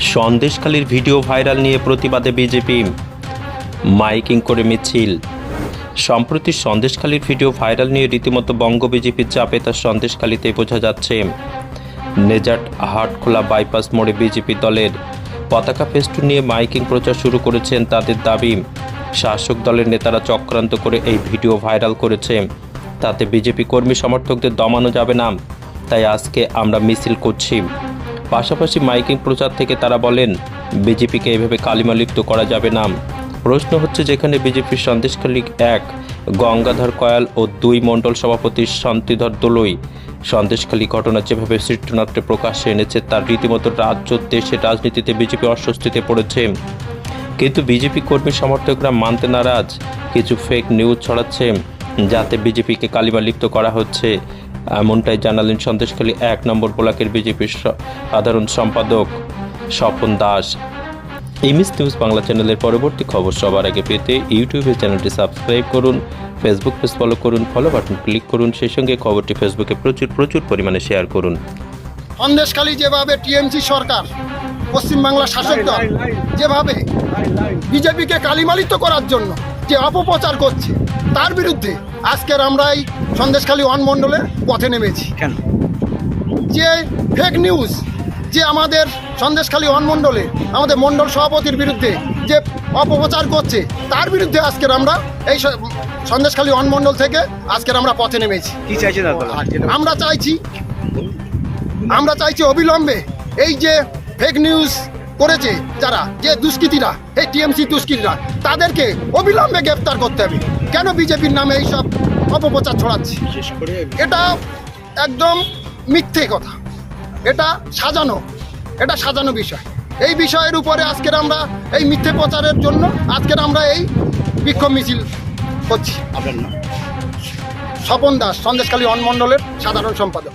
সন্দেশখালীর video viral নিয়ে প্রতিবাদে বিজেপি। মাইকিং করে মিছিল। সম্প্রতি সন্দেশখালীর ভিডিও ভাইরাল নিয়ে রীতিমতো বঙ্গ বিজেপির চাপে তার সন্দেশখালীতে বোঝা যাচ্ছে। নেজাট হাটখোলা বাইপাস মোড়ে বিজেপি দলের পতাকা ফেস্টুন নিয়ে মাইকিং প্রচার শুরু করেছেন তাদের দাবি। শাসক দলের নেতারা চক্রান্ত করে এই ভিডিও ভাইরাল করেছে। তাতে বিজেপি কর্মী সমর্থকদের দমানো যাবে না। তাই আজকে আমরা মিছিল করছি। পাশাপাশি মাইকিং প্রচার থেকে তারা বলেন, বিজেপিকে এভাবে কালিমালিপ্ত করা যাবে না। প্রশ্ন হচ্ছে যেখানে বিজেপির সন্দেশখালী এক, গঙ্গাধর কয়াল ও দুই মণ্ডল সভাপতি শান্তিধর দোলই। সন্দেশখালী ঘটনা যেভাবে চিত্রনাট্যে প্রকাশ্যে এনেছে, তার রীতিমতো রাজ্য দেশের রাজনীতিতে বিজেপি অস্বস্তিতে পড়েছে। কিন্তু বিজেপি কর্মী সমর্থকরা মানতে নারাজ। কিছু ফেক নিউজ ছড়াচ্ছে, যাতে বিজেপিকে কালিমালিপ্ত করা হচ্ছে। এমনটাই জানালেন সন্দেশখালী এক নম্বর ব্লকের বিজেপির সাধারণ সম্পাদক স্বপন দাস। এমএস নিউজ বাংলা চ্যানেলের পরবর্তী খবর সবার আগে পেতে ইউটিউবে চ্যানেলটি সাবস্ক্রাইব করুন, ফেসবুক পেজ ফলো করুন ফলো বাটন ক্লিক করুন, সেই সঙ্গে খবরটি ফেসবুকে প্রচুর প্রচুর পরিমাণে শেয়ার করুন। সন্দেশখালী যেভাবে টিএমসি সরকার পশ্চিমবাংলার শাসক দল, যেভাবে বিজেপিকে কালিমালিত করার জন্য যে অপপ্রচার করছে তার বিরুদ্ধে আজকের আমরা এই সন্দেশখালী ওয়ান মণ্ডলে পথে নেমেছি। কেন? যে ফেক নিউজ যে আমাদের সন্দেশখালী ওয়ান মণ্ডলে আমাদের মণ্ডল সভাপতির বিরুদ্ধে যে অপপ্রচার করছে তার বিরুদ্ধে আজকের আমরা এই সন্দেশখালী ওয়ান মণ্ডল থেকে আজকের আমরা পথে নেমেছি। কি চাইছে আমরা চাইছি আমরা চাইছি অবিলম্বে এই যে ফেক নিউজ করেছে যারা যে দুষ্কৃতীরা এই টিএমসি দুষ্কৃতীরা তাদেরকে অবিলম্বে গ্রেপ্তার করতে হবে। কেন বিজেপির নামে এইসব অপপ্রচার ছড়াচ্ছে? এটা একদম মিথ্যে কথা। এটা সাজানো এটা সাজানো বিষয়। এই বিষয়ের উপরে আজকের আমরা এই মিথ্যে প্রচারের জন্য আজকের আমরা এই বিক্ষোভ মিছিল করছি। আপনার নাম? স্বপন দাস সন্দেশখালী অনমণ্ডলের সাধারণ সম্পাদক।